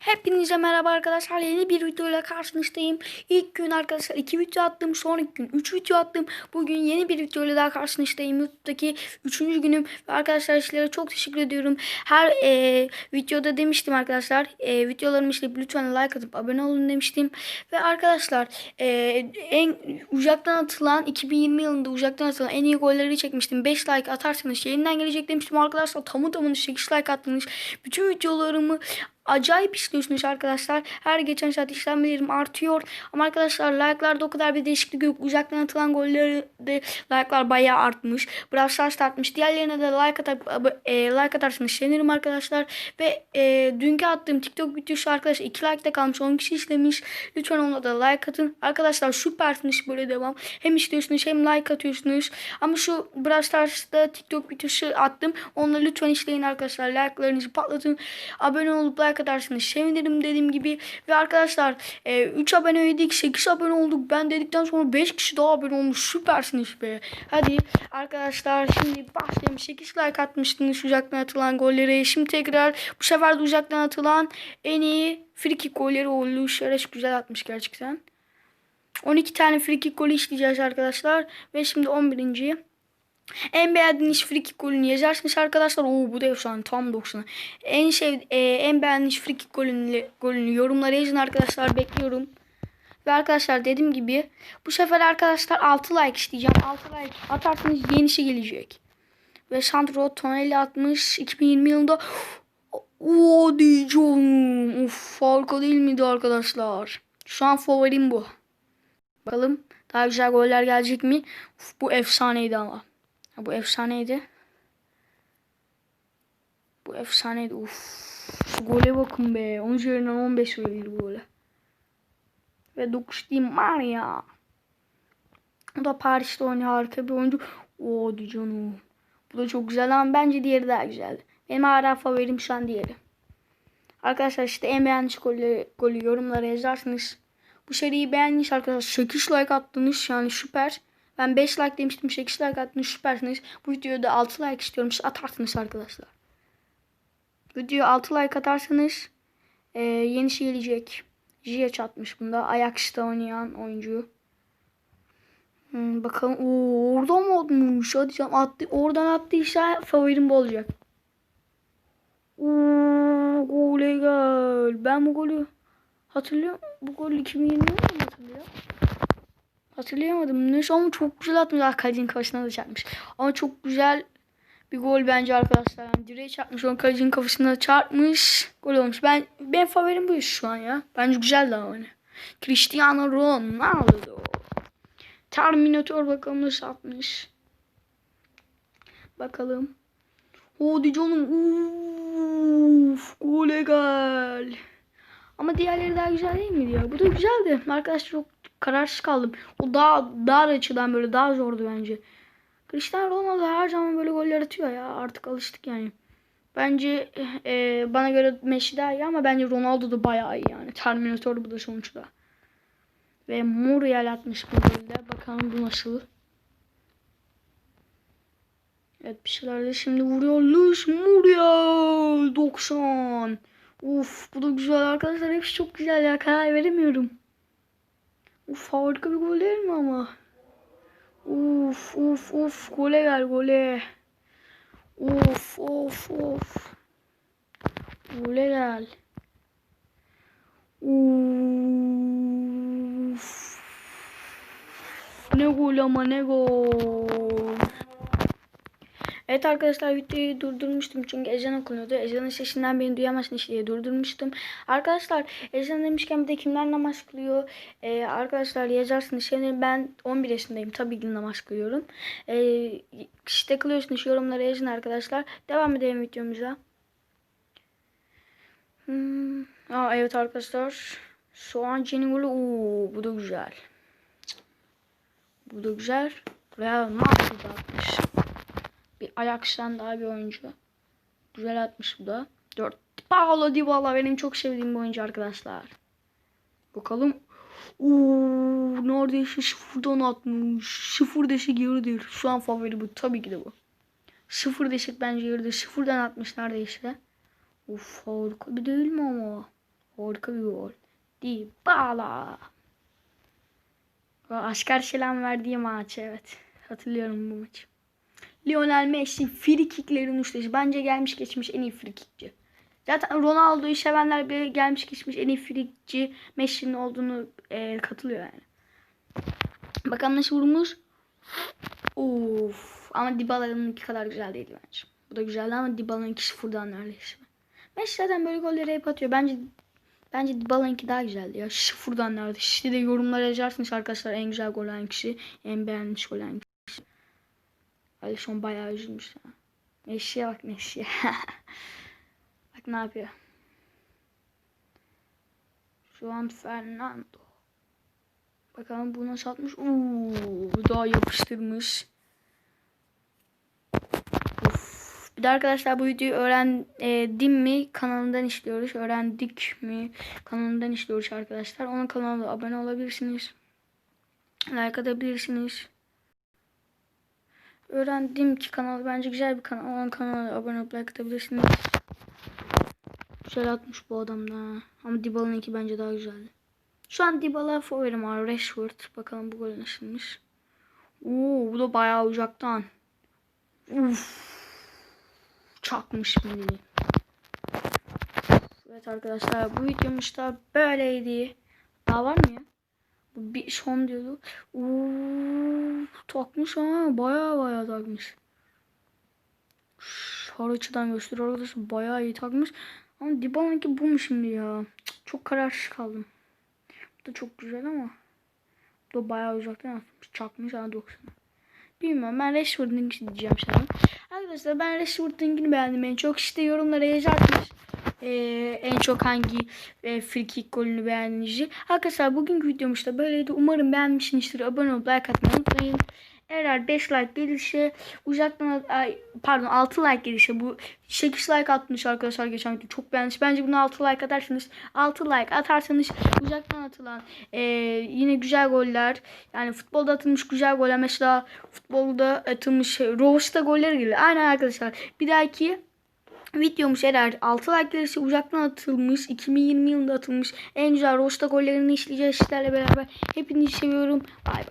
Hepinize merhaba arkadaşlar. Yeni bir videoyla karşınızdayım. İlk gün arkadaşlar iki video attım. Sonraki gün 3 video attım. Bugün yeni bir videoyla daha karşınızdayım. YouTube'daki 3. günüm. Ve arkadaşlar sizlere çok teşekkür ediyorum. Her e, videoda demiştim arkadaşlar. E, videolarımı işte lütfen like atıp abone olun demiştim. Ve arkadaşlar e, en uzaktan atılan 2020 yılında uzaktan atılan en iyi golleri çekmiştim. 5 like atarsanız yayından gelecek demiştim. Arkadaşlar tamı tamına 8 like attınız. Bütün videolarımı acayip işliyorsunuz arkadaşlar. Her geçen saat işlemlerim artıyor. Ama arkadaşlar like'larda o kadar bir değişiklik yok. Uzaktan atılan golleri de like'lar bayağı artmış. Brawl Stars artmış. Diğerlerine de like atar, e, like atarsanız sevinirim arkadaşlar. Ve e, dünkü attığım TikTok videosu arkadaşlar 2 like'da kalmış. 10 kişi izlemiş. Lütfen ona da like atın. Arkadaşlar süpersiniz böyle devam. Hem istiyorsunuz hem like atıyorsunuz. Ama şu Brawl Stars'ta TikTok videosu attım. Da lütfen işleyin arkadaşlar. Like'larınızı patlatın. Abone olup like atarsanız sevinirim dediğim gibi. Ve arkadaşlar e, 3 aboneydik 8 abone olduk. Ben dedikten sonra 5 kişi daha abone olmuş. Süpersiniz be. Hadi arkadaşlar şimdi başlayalım. 8 like atmıştınız uzaktan atılan golleri. Şimdi tekrar bu sefer de uzaktan atılan en iyi free golleri oldu. Şereş güzel atmış gerçekten. 12 tane free kick golü işleyeceğiz arkadaşlar. Ve şimdi 11. En beğendiğiniz free golünü yazarsınız arkadaşlar. Oo bu da efsane tam 90. En sev e, en beğendiğiniz free golünü, golünü yorumlara yazın arkadaşlar. Bekliyorum. Ve arkadaşlar dediğim gibi bu sefer arkadaşlar 6 like isteyeceğim. 6 like atarsanız yenisi gelecek. Ve Sandro Tonelli atmış 2020 yılında. Oo diyeceğim. Uf harika değil miydi arkadaşlar? Şu an favorim bu. Bakalım daha güzel goller gelecek mi? Uf, bu efsaneydi ama. Bu efsaneydi. Bu efsaneydi. Uf. Şu gole bakın be. 10 üzerinden 15 verildi bu gole. Ve 9 diyeyim var ya. O da Paris'te oynuyor harika bir oyuncu. Oo canım. Bu da çok güzel ama bence diğeri daha güzel. Benim hala favorim şu an diğeri. Arkadaşlar işte en beğendiğiniz golü, golü yorumlara yazarsınız. Bu seriyi beğendiniz arkadaşlar. 8 like attınız yani süper. Ben 5 like demiştim 8 like attınız süpersiniz. Bu videoda 6 like istiyorum siz atarsınız arkadaşlar. Video 6 like atarsanız e, yenisi gelecek. Ziyech atmış bunda. Ajax'ta oynayan oyuncu. Hmm, bakalım. Oo, oradan mı atmış? Hadi canım attı. Oradan attıysa favorim bu olacak. Oo, gole gel. Ben bu golü hatırlıyorum. Bu golü 2020'de mi hatırlıyorum? Hatırlayamadım. Neyse ama çok güzel atmış. Ah kalecinin kafasına da çarpmış. Ama çok güzel bir gol bence arkadaşlar. Yani direğe çarpmış. Onun kalecinin kafasına çarpmış. Gol olmuş. Ben ben favorim bu şu an ya. Bence güzel daha hani. Cristiano Ronaldo. Terminator bakalım nasıl atmış. Bakalım. Hadi canım. Uf, gole gel. Ama diğerleri daha güzel değil miydi ya? Bu da güzeldi. Arkadaşlar çok kararsız kaldım. O daha dar açıdan böyle daha zordu bence. Cristiano Ronaldo her zaman böyle goller atıyor ya. Artık alıştık yani. Bence e, bana göre Messi daha iyi ama bence Ronaldo da bayağı iyi yani. Terminator bu da sonuçta. Ve Muriel atmış bu golde. Bakalım bu nasıl. Evet bir şeyler de şimdi vuruyor. Luis Muriel 90. Uf bu da güzel arkadaşlar. Hepsi çok güzel ya. Karar veremiyorum. Uf harika bir gol değil mi ama? Uf uf uf gole gel gole. Uf uf uf. Gole gel. Uf. Ne gol ama ne gol. Evet arkadaşlar videoyu durdurmuştum çünkü ezan okunuyordu. Ezanın sesinden beni duyamazsınız diye durdurmuştum. Arkadaşlar ezan demişken bir de kimler namaz kılıyor? Ee, arkadaşlar yazarsınız. Şimdi ben 11 yaşındayım. Tabii ki namaz kılıyorum. Ee, işte kılıyorsunuz yorumlara yazın arkadaşlar. Devam edelim videomuza. Hmm. Aa, evet arkadaşlar. Soğan Cenigol'u. Oo, bu da güzel. Bu da güzel. Real Madrid atmış. Ajax'tan daha bir oyuncu. Güzel atmış bu da. 4. Paulo Dybala benim çok sevdiğim bir oyuncu arkadaşlar. Bakalım. Uuu neredeyse sıfırdan atmış. Sıfır deşik yeridir. Şu an favori bu. Tabii ki de bu. Sıfır deşik bence yeridir. Sıfırdan atmış neredeyse. Uf harika bir değil mi ama? Harika bir gol. Dybala. O Aşkar selam verdiği maç evet. Hatırlıyorum bu maçı. Lionel Messi free kicklerin ustası. Bence gelmiş geçmiş en iyi free kickçi. Zaten Ronaldo'yu sevenler bile gelmiş geçmiş en iyi free kickçi Messi'nin olduğunu e, katılıyor yani. Bakalım nasıl vurmuş. Of. Ama Dybala'nınki kadar güzel değildi bence. Bu da güzeldi ama Dybala'nınki sıfırdan neredeyse. Messi zaten böyle golleri hep atıyor. Bence bence Dybala'nınki daha güzeldi ya. Sıfırdan neredeyse. Siz de yorumlara yazarsınız arkadaşlar en güzel gol hangisi. En beğenmiş gol hangisi. Alisson bayağı üzülmüş ya. Messi'ye bak Messi'ye. bak ne yapıyor. Şu an Fernando. Bakalım bu nasıl atmış. Uuu, daha yapıştırmış. Uf. Bir de arkadaşlar bu videoyu öğrendim mi kanalından işliyoruz. Öğrendik mi kanalından işliyoruz arkadaşlar. Onun kanalına abone olabilirsiniz. Like atabilirsiniz. Öğrendim ki kanal bence güzel bir kanal. Onun kanalına abone olup like atabilirsiniz. Güzel atmış bu adam da. Ama Dybala'nınki bence daha güzeldi. Şu an Dybala favorim var. Rashford. Bakalım bu gol nasılmış. Oo, bu da bayağı uzaktan. Uf. Çakmış beni. Evet arkadaşlar bu videomuz da böyleydi. Daha var mı ya? Bir son diyordu. Oo, takmış ama bayağı bayağı takmış. Her açıdan gösteriyor arkadaşlar. Bayağı iyi takmış. Ama Dybala'nınki bu mu şimdi ya? Çok kararsız kaldım. Bu da çok güzel ama. Bu da bayağı uzaktan atmış. Çakmış ama 90. Bilmiyorum ben Rashford'unkini diyeceğim sana. Arkadaşlar ben Rashford'unkini beğendim en çok. İşte yorumlara yazarsınız. Ee, en çok hangi e, free golünü beğendiğinizi. Arkadaşlar bugünkü videomuz da böyleydi. Umarım beğenmişsinizdir. Abone olup like atmayı unutmayın. Eğer 5 like gelirse uzaktan ay, pardon 6 like gelirse bu 8 like atmış arkadaşlar geçen video çok beğenmiş. Bence bunu 6 like atarsınız. 6 like atarsanız uzaktan atılan e, yine güzel goller yani futbolda atılmış güzel goller mesela futbolda atılmış şey, Rovers'ta goller geliyor. Aynen arkadaşlar. Bir dahaki videomuz eğer 6 like gelirse uzaktan atılmış 2020 yılında atılmış en güzel Rosta gollerini işleyeceğiz sizlerle beraber. Hepinizi seviyorum. Bay bay.